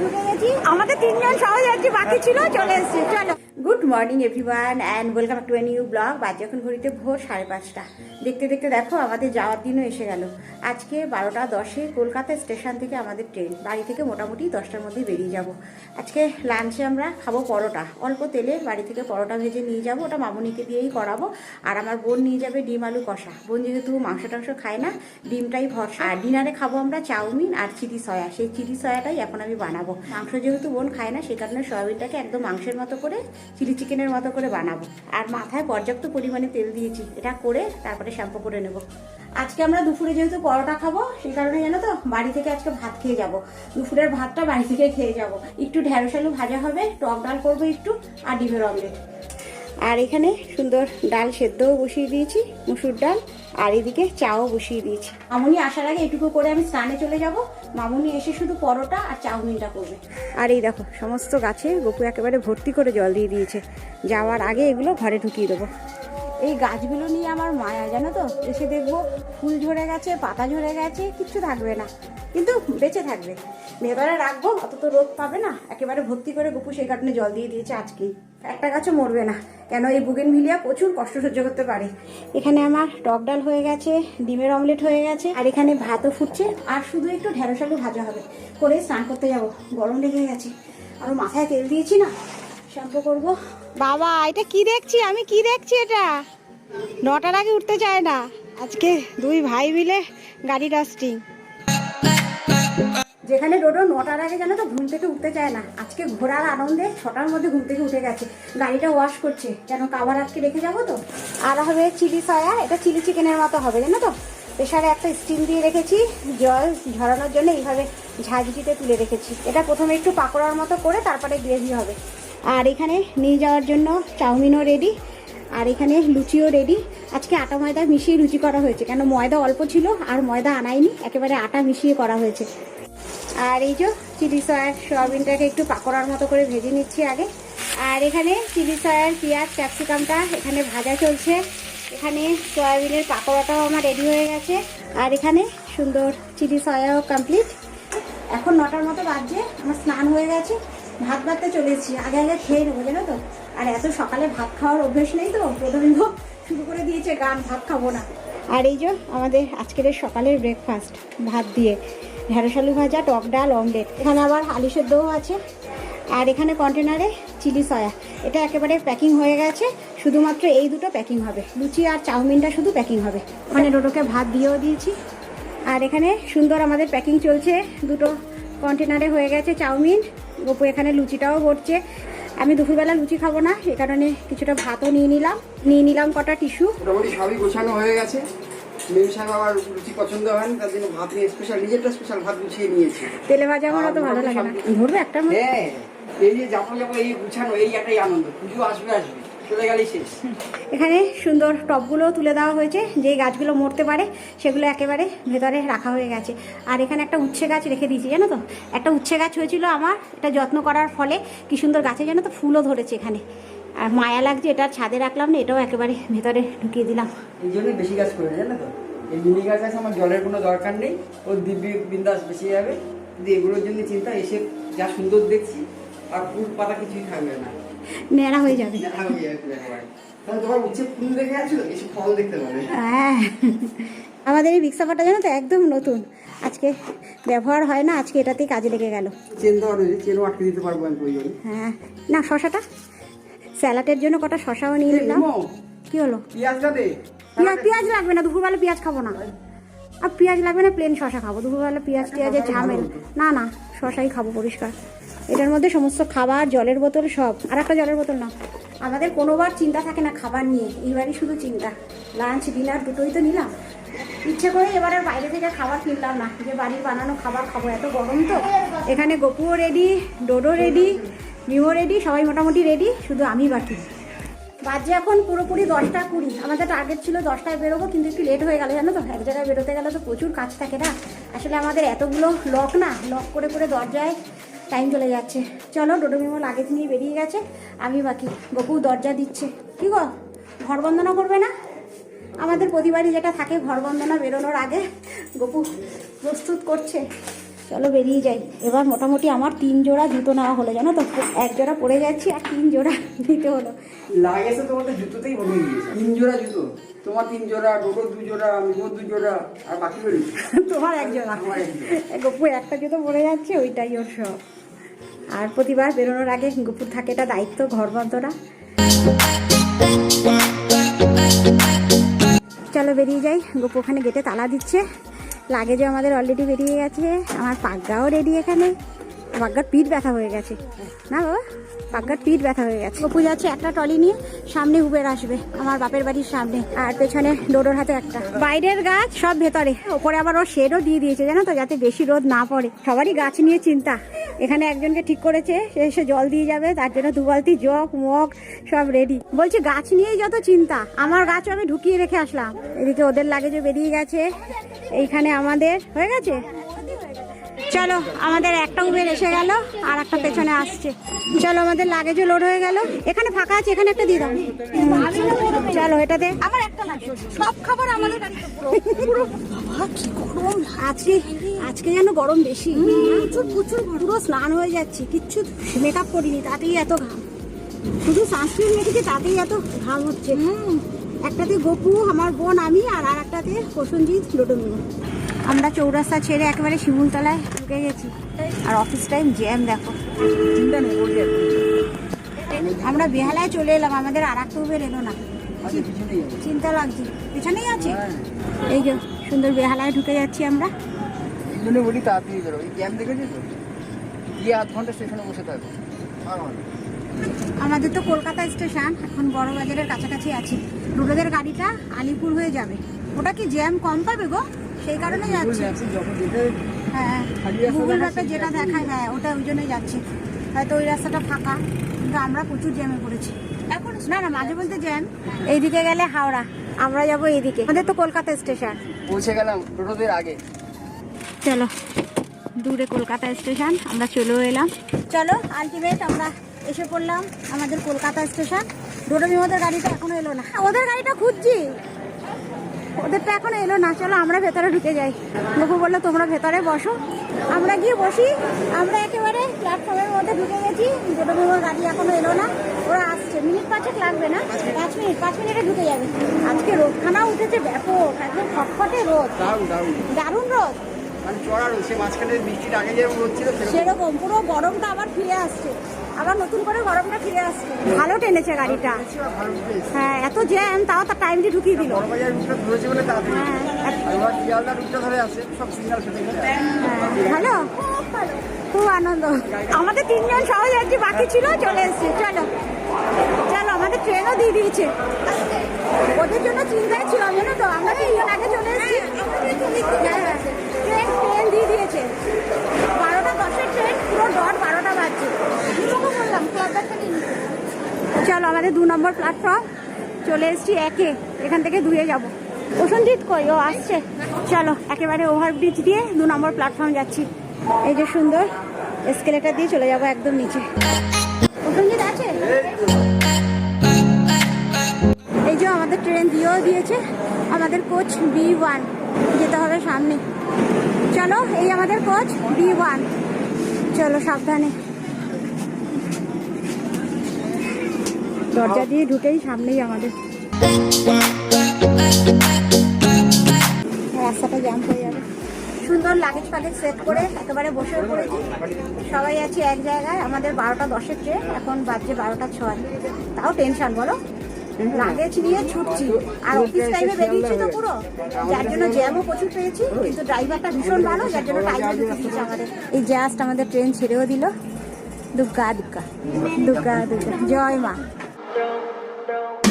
ঢুকে গেছি। আমাদের তিনজন সহজ বাকি ছিল চলে এসেছি। চলো। Morning everyone and welcome to a new blog বাজে এখন ঘড়িতে ভোর, সাড়ে পাঁচটা। দেখতে দেখতে দেখো, আমাদের যাওয়ার দিনও এসে গেল। আজকে বারোটা দশে কলকাতা স্টেশন থেকে আমাদের ট্রেন। বাড়ি থেকে মোটামুটি দশটার মধ্যেই বেরিয়ে যাব। আজকে লাঞ্চে আমরা খাব পরোটা। অল্প তেলে বাড়ি থেকে পরোটা ভেজে নিয়ে যাব, ওটা মামুনিকে দিয়েই করাবো। আর আমার বোন নিয়ে যাবে ডিম আলু কষা। বোন যেহেতু মাংস টাংস খায় না, ডিমটাই ভরসা। আর ডিনারে খাব আমরা চাউমিন আর চিলি সয়া। সেই চিলি সয়াটাই এখন আমি বানাবো। মাংস যেহেতু বোন খায় না, সেই কারণে সয়াবিনটাকে একদম মাংসের মতো করে চিলি চিকেনের মতো করে বানাবো। আর মাথায় পর্যাপ্ত পরিমাণে তেল দিয়েছি। এটা করে তারপরে শ্যাম্পু করে নেব। আজকে আমরা দুপুরে যেহেতু পরোটা খাব, সেই কারণে জানো তো, বাড়ি থেকে আজকে ভাত খেয়ে যাব। দুপুরের ভাতটা বাড়ি থেকে খেয়ে যাব। একটু ঢেঁড়স আলু ভাজা হবে, টক ডাল করব একটু, আর ডিমের অমলেট আর এখানে সুন্দর ডাল সেদ্ধও বসিয়ে দিয়েছি মুসুর ডাল আর এদিকে চাও বসিয়ে দিয়েছি। মামুনি আসার আগে এটুকু করে আমি স্নানে চলে যাব। মামুনি এসে শুধু পরোটা আর চাউমিনটা করবে। আর এই দেখো সমস্ত গাছে গপু একেবারে ভর্তি করে জল দিয়ে দিয়েছে। যাওয়ার আগে এগুলো ঘরে ঢুকিয়ে দেবো। এই গাছগুলো নিয়ে আমার মায়া, জানো তো? এসে দেখব ফুল ঝরে গেছে, পাতা ঝরে গেছে, কিচ্ছু থাকবে না। কিন্তু বেঁচে থাকবে। ভেতরে রাখব, অত তো রোদ পাবে না। একেবারে ভর্তি করে গপু সেই কারণে জল দিয়ে দিয়েছে আজকেই। একটা গাছও মরবে না। কেন এই বুগেন ভিলিয়া প্রচুর কষ্ট সহ্য করতে পারে। এখানে আমার টক ডাল হয়ে গেছে, ডিমের অমলেট হয়ে গেছে, আর এখানে ভাতও ফুটছে, আর শুধু একটু ঢেঁড়স আলু ভাজা হবে। করে স্নান করতে যাব। গরম লেগে গেছে। আর মাথায় তেল দিয়েছি না? শ্যাম্পু করব। বাবা এটা কি দেখছি? আমি কি দেখছি এটা? নটার আগে উঠতে চায় না। আজকে দুই ভাই মিলে গাড়ি ডাস্টিং যেখানে ডোডো নটার আগে জানো তো ঘুম থেকে উঠতে চায় না। আজকে ঘোরার আনন্দে ছটার মধ্যে ঘুম থেকে উঠে গেছে। গাড়িটা ওয়াশ করছে। কেন কাবার আজকে রেখে যাব তো? আর হবে চিলি সয়া। এটা চিলি চিকেনের মতো হবে জানো তো? প্রেশারে একটা স্টিম দিয়ে রেখেছি। জল ঝরানোর জন্য এইভাবে ঝাঁঝরিতে তুলে রেখেছি। এটা প্রথমে একটু পাকোড়ার মতো করে তারপরে গ্রেভি হবে। আর এখানে নিয়ে যাওয়ার জন্য চাউমিনও রেডি আর এখানে লুচিও রেডি আজকে আটা ময়দা মিশিয়ে লুচি করা হয়েছে, কেন ময়দা অল্প ছিল আর ময়দা আনায়নি একেবারে আটা মিশিয়ে করা হয়েছে। আর এই যে চিলি সয়ার সয়াবিনটাকে একটু পাকোড়ার মতো করে ভেজে নিচ্ছি আগে। আর এখানে চিলি সয়ার পেঁয়াজ, ক্যাপসিকামটা এখানে ভাজা চলছে। এখানে সয়াবিনের পাকোড়াটাও আমার রেডি হয়ে গেছে। আর এখানে সুন্দর চিলি সয়াও কমপ্লিট এখন নটার মতো বাজছে, আমার স্নান হয়ে গেছে। ভাত বাড়তে চলে এসেছি আগে আগে খেয়ে নেব, জানো তো? আর এত সকালে ভাত খাওয়ার অভ্যেস নেই তো? প্রথমে শুরু করে দিয়েছে গান, ভাত খাব না। আর এই যে আমাদের আজকের সকালের ব্রেকফাস্ট ভাত দিয়ে। ঢেঁড়স আলু ভাজা, টক ডাল অমলেট এখানে আবার আলু সেদ্ধও আছে। আর এখানে কন্টেনারে চিলি সয়া এটা একেবারে প্যাকিং হয়ে গেছে। শুধুমাত্র এই দুটো প্যাকিং হবে। লুচি আর চাউমিনটা শুধু প্যাকিং হবে। ওখানে ডোডোকে ভাত দিয়েও দিয়েছি। আর এখানে সুন্দর আমাদের প্যাকিং চলছে। দুটো কন্টেনারে হয়ে গেছে চাউমিন। গপু এখানে লুচিটাও করছে। আমি দুপুরবেলা লুচি খাব না সে কারণে কিছুটা ভাতও নিয়ে নিলাম। নিয়ে নিলাম কটা টিস্যু। মোটামুটি সবই গোছানো হয়ে গেছে। মেম সাহেব আবার রুচি পছন্দ হয় না তার জন্য ভাত নিয়ে স্পেশাল নিজেরটা স্পেশাল ভাত গুছিয়ে নিয়েছি। তেলে ভাজা আমার অত ভালো লাগে না। ধরবে একটা হ্যাঁ এই যে জামা জামা এই গুছানো এই একটাই আনন্দ। পুজো আসবে আসবে। এখানে সুন্দর টবগুলো তুলে দেওয়া হয়েছে যে গাছগুলো মরতে পারে সেগুলো একেবারে ভেতরে রাখা হয়ে গেছে। আর এখানে একটা উচ্ছে গাছ রেখে দিয়েছি জানো তো? একটা উচ্ছে গাছ হয়েছিল আমার এটা যত্ন করার ফলে কি সুন্দর গাছে জানো তো ফুলও ধরেছে এখানে। আর মায়া লাগছে এটা ছাদে রাখলাম না এটাও একেবারে ভেতরে ঢুকিয়ে দিলাম। এই বেশি গাছ করে জানো তো? এই মিনি গাছ আছে আমার জলের কোনো দরকার নেই ওর দিব্যি বিন্দাস বেশি যাবে। কিন্তু এগুলোর জন্য চিন্তা এসে যা সুন্দর দেখছি আর ফুল পাতা কিছুই থাকবে না। নেড়া হয়ে যাবে। হয়ে আমাদের এই রিক্সাপাটা জানো তো একদম নতুন। আজকে ব্যবহার হয় না আজকে এটাতেই কাজে লেগে গেল। আটকে দিতে পারব হ্যাঁ। না শশাটা? স্যালাডের জন্য কটা শশাও নিয়ে নিলাম। কি হলো? পেঁয়াজ পেঁয়াজ লাগবে না দুপুরবেলা পেঁয়াজ খাব না। আর পেঁয়াজ লাগবে না প্লেন শশা খাব। দুপুরবেলা পেঁয়াজ টিয়াজের ঝামেল। না না শশাই খাব পরিষ্কার। এটার মধ্যে সমস্ত খাবার, জলের বোতল সব। আর একটা জলের বোতল না আমাদের কোনোবার চিন্তা থাকে না খাবার নিয়ে। এইবারই শুধু চিন্তা। লাঞ্চ ডিনার দুটোই তো নিলাম। ইচ্ছে করে এবার বাইরে থেকে খাবার কিনলাম না। যে বাড়ির বানানো খাবার খাব, এত গরম তো। এখানে গপুও ready Dodo ready Mimo ready সবাই মোটামুটি রেডি শুধু আমি বাকি। বাজে এখন পুরোপুরি দশটা কুড়ি। আমাদের টার্গেট ছিল দশটায় বেরোবো, কিন্তু একটু লেট হয়ে গেল, জানো তো? এক জায়গায় বেরোতে গেলে তো প্রচুর কাজ থাকে না। আসলে আমাদের এতগুলো লক না। লক করে করে দরজায় টাইম চলে যাচ্ছে। চলো ডোডো মিমো লাগেজ নিয়ে বেরিয়ে গেছে। আমি বাকি। গপু দরজা দিচ্ছে। কি গো? ঘর বন্দনা করবে না? আমাদের প্রতিবারই যেটা থাকে ঘর বন্দনা বেরোনোর আগে গপু প্রস্তুত করছে। চলো বেরিয়ে যাই। এবার মোটামুটি আমার তিন জোড়া জুতো নেওয়া হলো জানো তো? এক জোড়া পরে যাচ্ছি আর তিন জোড়া নিতে হলো। লাগেছে তোমাদের জুতোতেই ভরে গিয়েছে। তিন জোড়া জুতো। তোমার তিন জোড়া দু জোড়া দু জোড়া আর বাকি তোমার এক জোড়া। গপু একটা জুতো পরে যাচ্ছে ওইটাই ওর সব আর প্রতিবার বেরোনোর আগে গুপুর থাকে এটা দায়িত্ব, ঘর বন্ধরা চলো বেরিয়ে যাই। গপু ওখানে গেটে তালা দিচ্ছে। লাগে যে আমাদের অলরেডি বেরিয়ে গেছে। আমার পাগ্গাও রেডি এখানে। পাগ্গার পিঠ ব্যথা হয়ে গেছে। না বাবা পাগ্গার পিঠ ব্যথা হয়ে গেছে। গপু যাচ্ছে একটা টলি নিয়ে সামনে উবের আসবে আমার বাপের বাড়ির সামনে। আর পেছনে ডোডোর হাতে একটা। বাইরের গাছ সব ভেতরে। ওপরে আবার ও শেডও দিয়ে দিয়েছে জানো তো যাতে বেশি রোদ না পড়ে। সবারই গাছ নিয়ে চিন্তা। এখানে একজনকে ঠিক করেছে সে এসে জল দিয়ে যাবে তার জন্য দু বালতি জগ মগ সব রেডি বলছে গাছ নিয়েই যত চিন্তা আমার গাছও আমি ঢুকিয়ে রেখে আসলাম। এদিকে ওদের লাগেজও বেরিয়ে গেছে এইখানে আমাদের হয়ে গেছে? চলো আমাদের একটা উবের এসে গেল আর একটা পেছনে আসছে। চলো আমাদের লাগেজও লোড হয়ে গেল। এখানে ফাঁকা আছে এখানে একটা দিয়ে দাও। চলো এটাতে আমার একটা সব খাবার আমাদের আজকে আজকে যেন গরম বেশি। প্রচুর প্রচুর পুরো স্নান হয়ে যাচ্ছে। কিচ্ছু মেকআপ করিনি তাতেই এত ঘাম। শুধু সানস্ক্রিন মেখেছি তাতেই এত ঘাম হচ্ছে। একটাতে গপু আমার বোন আমি আর আর একটাতে প্রসঞ্জিৎ লোটমিও আমরা চৌরাস্তা ছেড়ে একেবারে শিমুলতলায় ঢুকে গেছি। আর অফিস টাইম জ্যাম দেখো। আমরা বেহালায় চলে এলাম আমাদের আর একটা উবের এলো না। আচ্ছা চিন্তা লাগছে পেছনেই আছে? হ্যাঁ। এই যে সুন্দর বেহালায় ঢুকে যাচ্ছি আমরা। এই জন্য বলি তাড়াতাড়ি বেরো। এই জ্যাম দেখেছি তো? গিয়ে আধ ঘণ্টা স্টেশনে বসে থাকো। আর আমাদের তো কলকাতা স্টেশন এখন বড় বাজারের কাছাকাছি আছি। রুটোদের গাড়িটা আলিপুর হয়ে যাবে। ওটা কি জ্যাম কম পাবে গো? সেই কারণে যাচ্ছি। হ্যাঁ গুগল ম্যাপে যেটা দেখায় হ্যাঁ ওটা ওই জন্যই যাচ্ছি। হয়তো ওই রাস্তাটা ফাঁকা কিন্তু আমরা প্রচুর জ্যামে পড়েছি। এখন না না মাঝে বলতে জ্যাম। এইদিকে গেলে হাওড়া আমরা যাব এইদিকে। আমাদের তো কলকাতা স্টেশন। পৌঁছে গেলাম টোটোদের আগে। চলো দূরে কলকাতা স্টেশন আমরা চলেও এলাম। চলো আলটিমেট আমরা এসে পড়লাম আমাদের কলকাতা স্টেশন। ডোডমি ওদের গাড়িটা এখনও এলো না। ওদের গাড়িটা খুঁজছি। ওদেরটা এখনও এলো না চলো আমরা ভেতরে ঢুকে যাই। লোকু বলল তোমরা ভেতরে বসো। আমরা গিয়ে বসি আমরা একেবারে প্ল্যাটফর্মের মধ্যে ঢুকে গেছি। ওর গাড়ি এখনও এলো না ওরা আসছে। মিনিট পাঁচেক লাগবে না পাঁচ মিনিট পাঁচ মিনিটে ঢুকে যাবে। আজকে রোদখানা উঠেছে ব্যাপক একদম খটখটে রোদ। দারুণ রোদ। মানে সেরকম পুরো গরমটা আবার ফিরে আসছে। আবার নতুন করে গরমটা ফিরে আসছে। ভালো টেনেছে গাড়িটা। হ্যাঁ এত জ্যাম তাও তার টাইমটি ঢুকিয়ে দিল। তাড়াতাড়ি হ্যাঁ। হ্যাঁ, ভালো? খুব আনন্দ। আমাদের তিনজন সবাই যাচ্ছি বাকি ছিল চলে এসছে। চলো। চলো আমাদের ট্রেনও দিয়ে দিয়েছে। ওদের জন্য চিন্তায় ছিল জানো তো? আমরা তিনজন আগে চলে এসেছি। হ্যাঁ, হ্যাঁ। ট্রেন ট্রেন দিয়ে দিয়েছে বারোটা দশের ট্রেন পুরো ডট বারোটা বাজছে বললাম চলো, আমাদের দু নম্বর প্ল্যাটফর্ম চলে এসছি একে। এখান থেকে দুয়ে যাব। প্রসঞ্জিৎ কই? ও আসছে। চলো, একেবারে ওভারব্রিজ দিয়ে দু নম্বর প্ল্যাটফর্ম যাচ্ছি। এই যে সুন্দর এসকেলেটার দিয়ে চলে যাব একদম নিচে। প্রসঞ্জিৎ আছে? এই যে আমাদের ট্রেন দিয়েও দিয়েছে। আমাদের কোচ বি ওয়ান যেতে হবে সামনে। চলো, এই আমাদের কোচ বি ওয়ান চলো, সাবধানে। দরজা দিয়ে ঢুকেই সামনেই আমাদের। রাস্তাটা জ্যাম হয়ে যাবে। সুন্দর লাগেজ ফাগেজ সেট করে একেবারে বসে পড়েছি। সবাই আছি এক জায়গায়, আমাদের বারোটা দশের ট্রেন এখন বাজছে বারোটা ছয়। তাও টেনশন বলো? লাগেজ নিয়ে ছুটছি। আর অফিস টাইমে বেরিয়েছি তো পুরো। যার জন্য জ্যামও প্রচুর পেয়েছি, কিন্তু ড্রাইভারটা ভীষণ ভালো, যার জন্য টাইমও ঢুকে আমাদের। এই জাস্ট আমাদের ট্রেন ছেড়েও দিল। দুর্গা দুর্গা দুর্গা দুর্গা জয় মা। don't, don't.